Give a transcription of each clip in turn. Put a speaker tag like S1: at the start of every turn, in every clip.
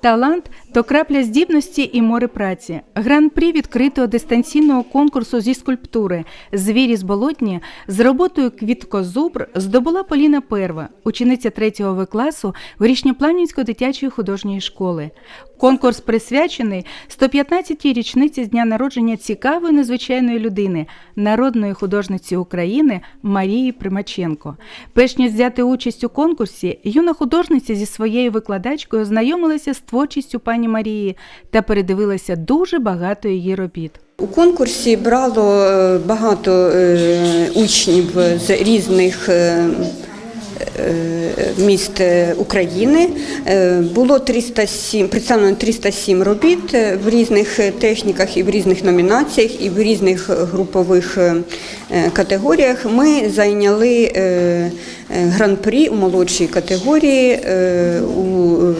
S1: Талант то крапля здібності і море праці. Гран-прі відкритого дистанційного конкурсу зі скульптури Звірі з болотні з роботою Квіткозубр здобула Поліна Перва, учениця 3 В класу Горішньопланівської дитячої художньої школи. Конкурс присвячений 115-й річниці з дня народження цікавої незвичайної людини, народної художниці України Марії Примаченко. Перш ніж взяти участь у конкурсі, юна художниця зі своєю викладачкою знайомилася з творчістю пані Марії та передивилася дуже багато її робіт.
S2: У конкурсі брало е, багато е, учнів з різних е, міст е, України. Е, Було 307, представлено 307 робіт е, в різних е, техніках і в різних номінаціях, і в різних групових е, е, категоріях. Ми зайняли е, е, гран-прі у молодшій категорії е, у е,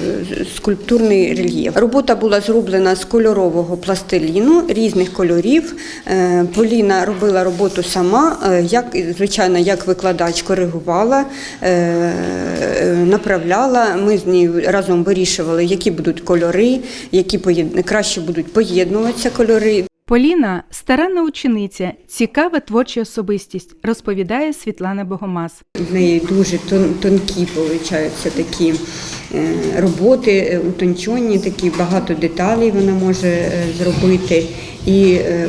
S2: скульптурний рельєф. Робота була зроблена з кольорового пластиліну різних кольорів. Е, Поліна робила роботу сама, е, як звичайно, як викладач коригувала, е, е, направляла. Ми з нею разом вирішували, які будуть кольори, які краще будуть поєднуватися кольори.
S1: Поліна старанна учениця, цікава творча особистість, розповідає Світлана Богомаз.
S2: В неї дуже тон- тонкі получаються такі е, роботи, е, утончені, такі багато деталей вона може е, зробити. І е,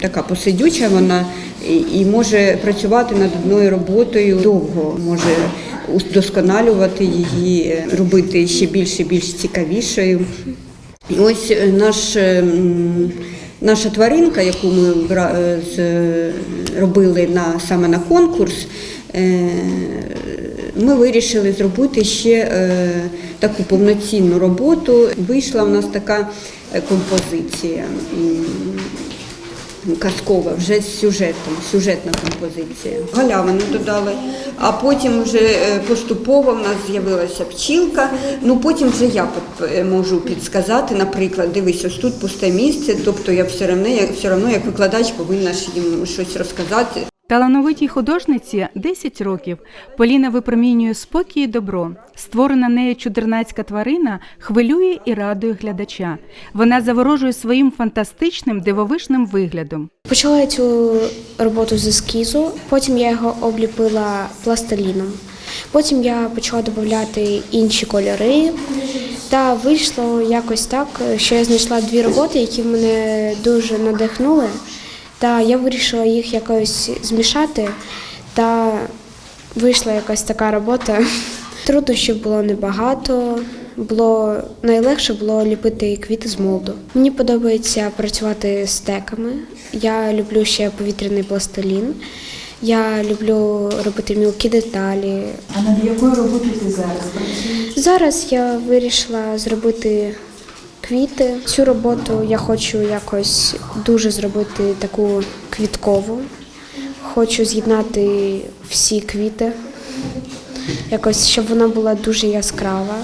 S2: така посидюча вона і- може працювати над одною роботою довго, може удосконалювати її, робити ще більше більш цікавішою. І ось е, наш, е, наша тваринка, яку ми е, робили на, саме на конкурс, ми вирішили зробити ще таку повноцінну роботу. Вийшла в нас така композиція. Казкова, вже з сюжетом, сюжетна композиція. Галявину додали, а потім вже е, поступово в нас з'явилася пчілка. Ну потім вже я е, можу підсказати, наприклад, дивись, ось тут пусте місце, тобто я все одно, все одно як викладач повинна ж їм щось розказати.
S1: Талановитій художниці 10 років. Поліна випромінює спокій і добро. Створена нею чудернацька тварина хвилює і радує глядача. Вона заворожує своїм фантастичним дивовижним виглядом.
S3: Почала я цю роботу з ескізу, потім я його обліпила пластиліном. Потім я почала додати інші кольори. Та вийшло якось так, що я знайшла дві роботи, які мене дуже надихнули. Та я вирішила їх якось змішати. Та вийшла якась така робота. Труднощів було небагато. Було найлегше було ліпити квіти з молду. Мені подобається працювати з теками. Я люблю ще повітряний пластилін. Я люблю робити мілкі деталі.
S4: А над якою роботою ти зараз працюєш?
S3: Зараз я вирішила зробити квіти. Цю роботу я хочу якось дуже зробити таку квіткову. Хочу з'єднати всі квіти, якось, щоб вона була дуже яскрава,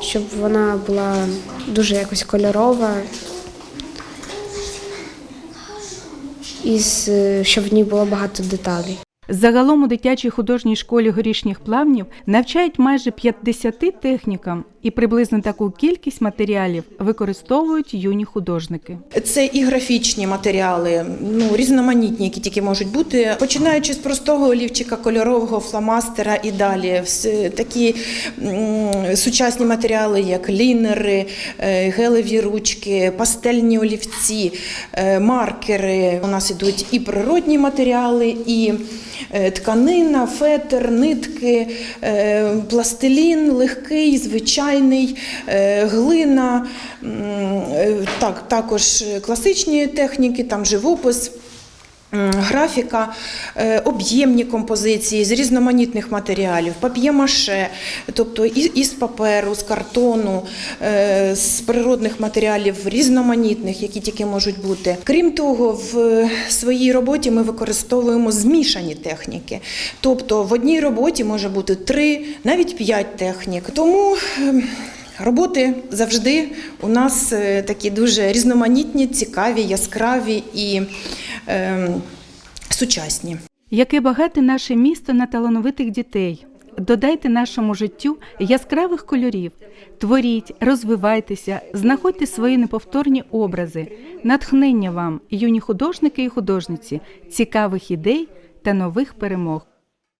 S3: щоб вона була дуже якось кольорова. І щоб в ній було багато деталей.
S1: Загалом у дитячій художній школі горішніх плавнів навчають майже 50 технікам, і приблизно таку кількість матеріалів використовують юні художники.
S4: Це і графічні матеріали, ну різноманітні, які тільки можуть бути, починаючи з простого олівчика, кольорового фломастера і далі. Такі сучасні матеріали, як лінери, е, гелеві ручки, пастельні олівці, е, маркери. У нас ідуть і природні матеріали, і е, тканина, фетр, нитки, пластилін, легкий, звичайний, е, глина, е, так, також класичні техніки, там живопис. Графіка, е, об'ємні композиції з різноманітних матеріалів, пап'є-маше, тобто із паперу, з картону, е, з природних матеріалів різноманітних, які тільки можуть бути. Крім того, в своїй роботі ми використовуємо змішані техніки. Тобто в одній роботі може бути три, навіть п'ять технік. Тому ем, Роботи завжди у нас е, такі дуже різноманітні, цікаві, яскраві і сучасні.
S1: Яке багате наше місто на талановитих дітей. додайте нашому життю яскравих кольорів. Творіть, розвивайтеся, знаходьте свої неповторні образи, натхнення вам, юні художники і художниці, цікавих ідей та нових перемог.